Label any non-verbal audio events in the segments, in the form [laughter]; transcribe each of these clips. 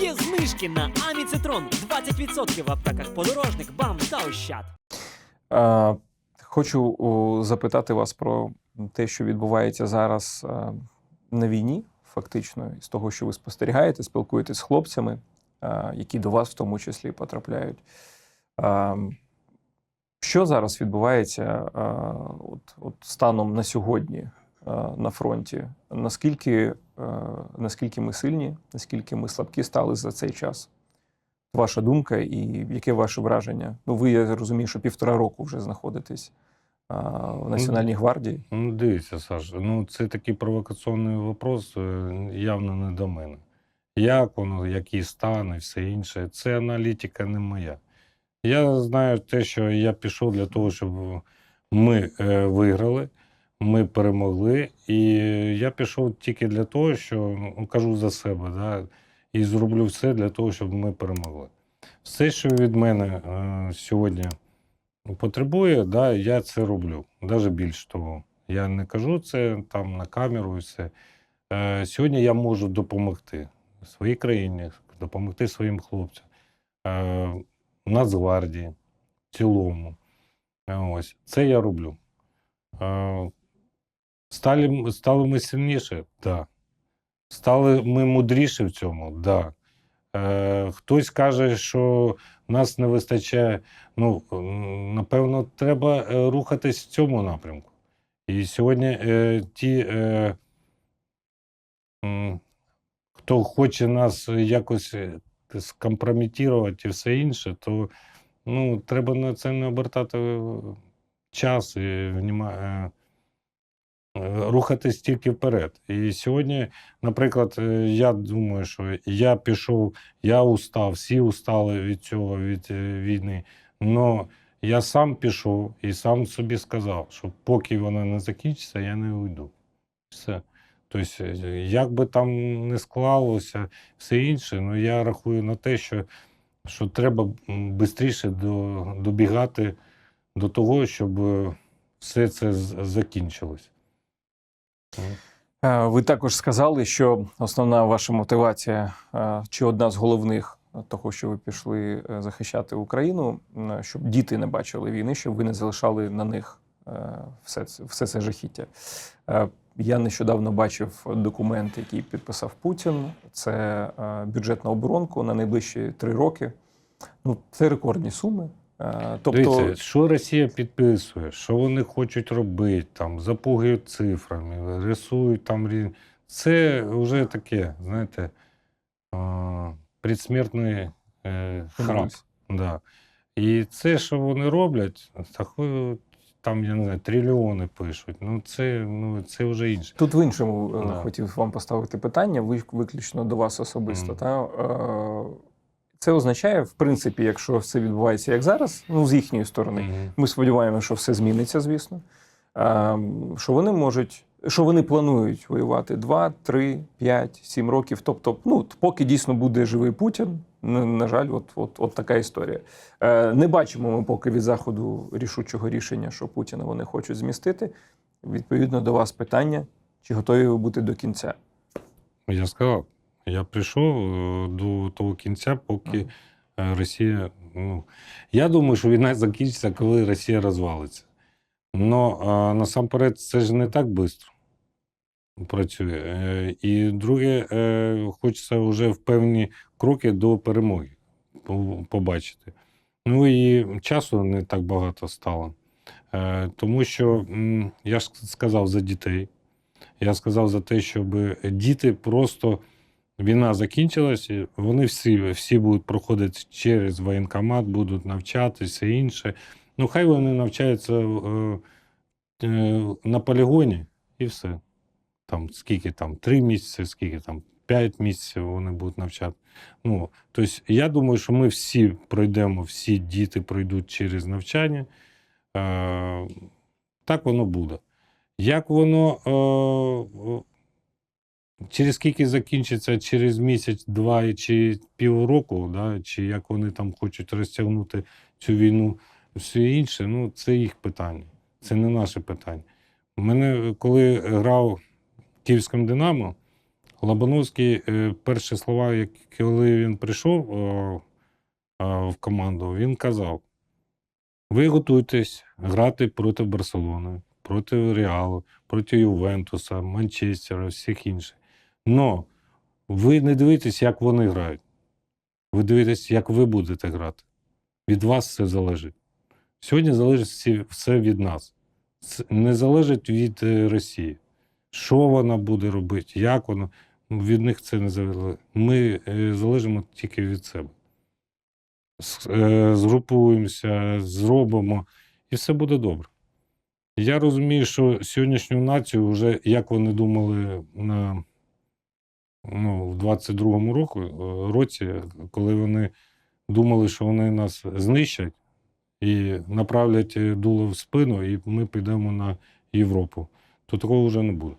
Є знижки на Аміцитрон 20% в аптеках подорожник, бам та ощад. Е, Хочу о, запитати вас про те, що відбувається зараз е, на війні, фактично, з того, що ви спостерігаєте, спілкуєтесь з хлопцями, е, які до вас в тому числі потрапляють. Е, Що зараз відбувається е, от, от станом на сьогодні е, на фронті? Наскільки, наскільки ми сильні, наскільки ми слабкі стали за цей час? Ваша думка і яке ваше враження? Ну, ви, я розумію, що півтора року вже знаходитесь а, в Національній гвардії. Ну, дивіться, Саш, ну це такий провокаційний вопрос е, явно не до мене. Як воно, який стан і все інше, це аналітика не моя. Я знаю те, що я пішов для того, щоб ми е, виграли, ми перемогли. І я пішов тільки для того, що ну, кажу за себе, да, і зроблю все для того, щоб ми перемогли. Все, що від мене е, сьогодні потребує, да, я це роблю. Навіть більш того. Я не кажу це там на камеру і все. Е, сьогодні я можу допомогти своїй країні, допомогти своїм хлопцям, е, Нацгвардії в цілому. Е, Ось. Це я роблю. Стали, стали ми сильніше? Да. Стали ми мудріші в цьому? Да. Е, хтось каже, що нас не вистачає. Ну, напевно, треба е, рухатись в цьому напрямку. І сьогодні е, ті, е, хто хоче нас якось е, скомпрометувати і все інше, то ну, треба на це не обертати е, час і е, рухатись тільки вперед. І сьогодні, наприклад, е, я думаю, що я пішов, я устав, всі устали від цього, від е, війни. Но я сам пішов і сам собі сказав, що поки вона не закінчиться, я не уйду. Все. Тобто, е, як би там не склалося, все інше, ну я рахую на те, що, що треба швидше до, добігати до того, щоб е, все це закінчилось. Е, Ви також сказали, що основна ваша мотивація, е, чи одна з головних того, що ви пішли е, захищати Україну, щоб діти не бачили війни, щоб ви не залишали на них все це, все це жахіття. Я нещодавно бачив документ, який підписав Путін. Це е, бюджет на оборонку на найближчі три роки. Ну, це рекордні суми. Е, Тобто, Дивіться, що Росія підписує, що вони хочуть робити, там, запугують цифрами, рисують там. Це вже таке, знаєте, предсмертний е, храп. Да. І це, що вони роблять, там, я не знаю, трильйони пишуть. Ну, це, ну, це вже інше. Тут в іншому е, Да. хотів вам поставити питання, виключно до вас особисто. Мгм. Та? Це означає, в принципі, якщо все відбувається як зараз, ну з їхньої сторони, Мгм. ми сподіваємося, що все зміниться, звісно. е, Що вони можуть, що вони планують воювати 2, 3, 5, 7 років. Тобто, ну, поки дійсно буде живий Путін, на, на жаль, от, от, от така історія. Е, Не бачимо ми поки від Заходу рішучого рішення, що Путіна вони хочуть змістити. Відповідно до вас питання, чи готові ви бути до кінця? Я сказав, я прийшов е, до того кінця, поки е, Росія. Ну, я думаю, що війна закінчиться, коли Росія розвалиться. А, насамперед це ж не так швидко працює. І друге, хочеться вже в певні кроки до перемоги побачити. Ну і часу не так багато стало. Тому що я ж сказав за дітей. Я сказав за те, щоб діти просто війна закінчилась, вони всі, всі будуть проходити через воєнкомат, будуть навчатися інше. Ну, хай вони навчаються е, е, на полігоні і все. Там скільки там, три місяці, скільки там, п'ять місяців вони будуть навчати. Ну, тобто, я думаю, що ми всі пройдемо, всі діти пройдуть через навчання. Е, так воно буде. Як воно е, через скільки закінчиться, через місяць, два чи півроку, да, чи як вони там хочуть розтягнути цю війну, все інше, ну це їх питання. Це не наше питання. У мене, коли грав Київському Динамо, Лобановський, е, перші слова, коли він прийшов а, в команду, він казав: ви готуйтесь грати проти Барселони, проти Реалу, проти Ювентуса, Манчестера, всіх інших. Но ви не дивитесь, як вони грають. Ви дивитесь, як ви будете грати. Від вас все залежить. Сьогодні залежить все від нас. Не залежить від е, Росії. Що вона буде робити, як вона. Від них це не залежить. Ми е, залежимо тільки від себе. Е, Згрупуємося, зробимо, і все буде добре. Я розумію, що сьогоднішню націю, вже як вони думали на, ну, в 22-му року, е, році, коли вони думали, що вони нас знищать і направлять е, дуло в спину, і ми підемо на Європу, то такого вже не буде.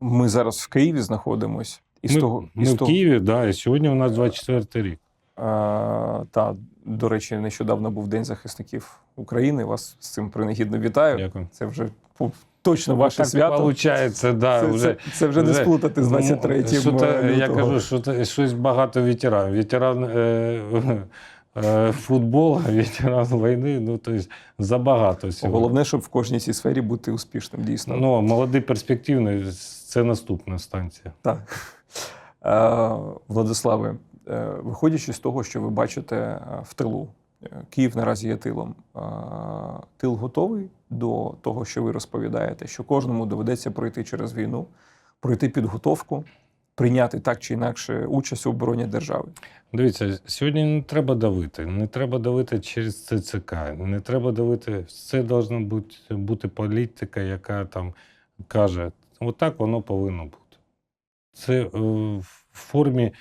Ми зараз в Києві знаходимось. І з ми і з в того, Києві, да, і сьогодні у нас 24 рік. А, та, до речі, нещодавно був День захисників України. Вас з цим принагідно вітаю. Дякую. Це вже точно ваше так свято. Получається, да, це, вже, це, це вже не сплутати з 23 Ну, лютого. Я кажу, що те- щось багато ветеранів. Ветеран е, е, футболу, [laughs] ветеран війни, ну тобто забагато всього. Головне, щоб в кожній цій сфері бути успішним, дійсно. Ну, молодий перспективний це наступна станція. Так. Е, Владиславе, е, виходячи з того, що ви бачите е, в тилу, е, Київ наразі є тилом. Е, Тил готовий до того, що ви розповідаєте, що кожному доведеться пройти через війну, пройти підготовку, прийняти так чи інакше участь у обороні держави. Дивіться, сьогодні не треба давити. Не треба давити через ЦЦК. Не треба давити. Це повинна бути, політика, яка там каже, отак воно повинно бути. Це е, в формі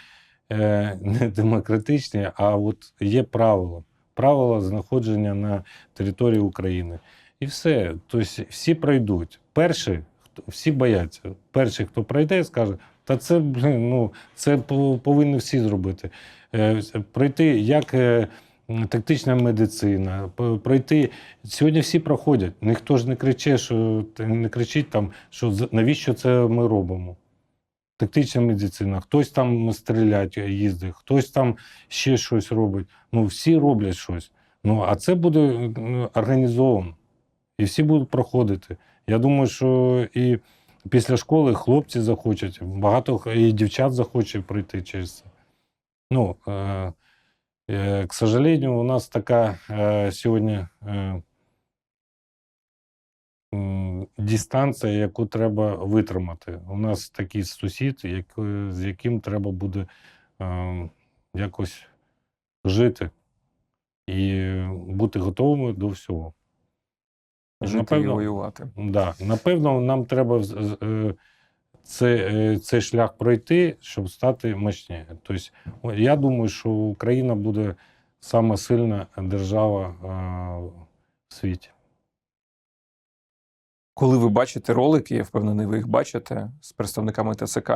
е, [laughs] не демократичній, а от є правила. Правила знаходження на території України. І все. Тобто всі пройдуть. Перші, всі бояться. Перший, хто пройде, скаже, та це, ну, це повинні всі зробити. Е, Пройти як е, тактична медицина, пройти. Сьогодні всі проходять. Ніхто ж не кричить, що не кричить там, що навіщо це ми робимо. Тактична медицина, хтось там стрілять, їздить, хтось там ще щось робить. Ну, всі роблять щось. Ну, а це буде організовано. І всі будуть проходити. Я думаю, що і після школи хлопці захочуть, багато і дівчат захочуть пройти через це. Ну, е, е, к сожалению, у нас така е, сьогодні е, дистанція, яку треба витримати. У нас такий сусід, з яким треба буде якось жити і бути готовими до всього. Жити і воювати. Да, напевно, нам треба е, це, е, цей шлях пройти, щоб стати мощніше. Тобто, я думаю, що Україна буде сама сильна держава е, в світі. Коли ви бачите ролики, я впевнений, ви їх бачите з представниками ТЦК,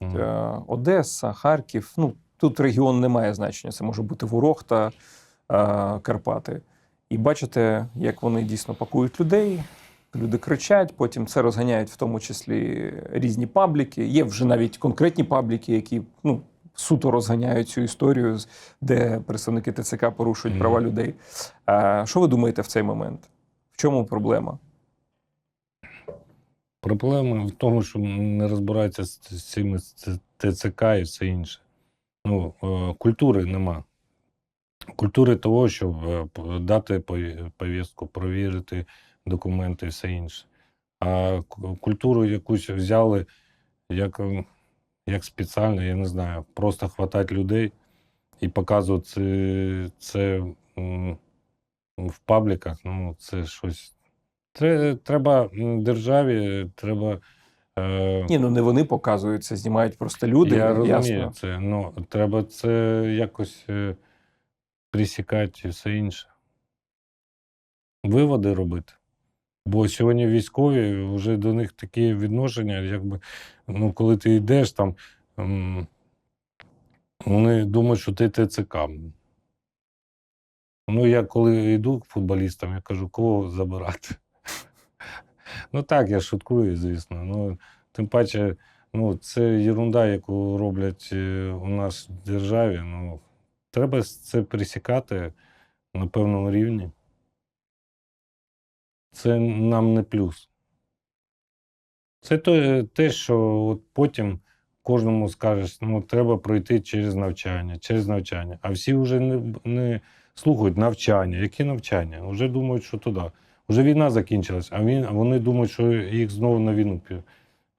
Мгм. Е, Одеса, Харків. Ну тут регіон не має значення. Це може бути Ворохта, Карпати. І бачите, як вони дійсно пакують людей. Люди кричать, потім це розганяють в тому числі різні пабліки. Є вже навіть конкретні пабліки, які ну, суто розганяють цю історію, де представники ТЦК порушують Мгм. права людей. А, що ви думаєте в цей момент? В чому проблема? Проблема в тому, що не розбираються з з цими ТЦК і все інше. Ну, е, культури нема. Культури того, щоб е, дати пові- повістку, провірити документи і все інше. А культуру якусь взяли як, як спеціально, я не знаю, просто хватати людей і показувати це, це в пабліках. Ну, це щось. Треба державі, треба. Е, Ні, ну не вони показують це, знімають просто люди. я розумію ясно. це. Ну, треба це якось е, присікати і все інше. Виводи робити. Бо сьогодні військові вже до них такі відношення, якби, ну, коли ти йдеш там, вони думають, що ти ТЦК. Ну, я коли йду к футболістам, я кажу, кого забирати. [laughs] Ну так, я шуткую, звісно. Ну, Тим паче, ну, це ерунда, яку роблять е, у нас в державі. Ну, треба це присікати на певному рівні. Це нам не плюс. Це те, що от потім кожному скажеш, ну, треба пройти через навчання, через навчання. А всі вже не, не слухають навчання. Які навчання? Вже думають, що туди. Вже війна закінчилась, а, він, вони думають, що їх знову на війну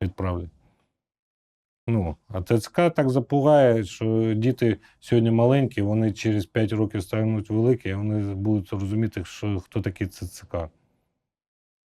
відправлять. Ну, а ТЦК так запугає, що діти сьогодні маленькі, вони через 5 років стануть великі, і вони будуть розуміти, що, хто такий ЦЦК.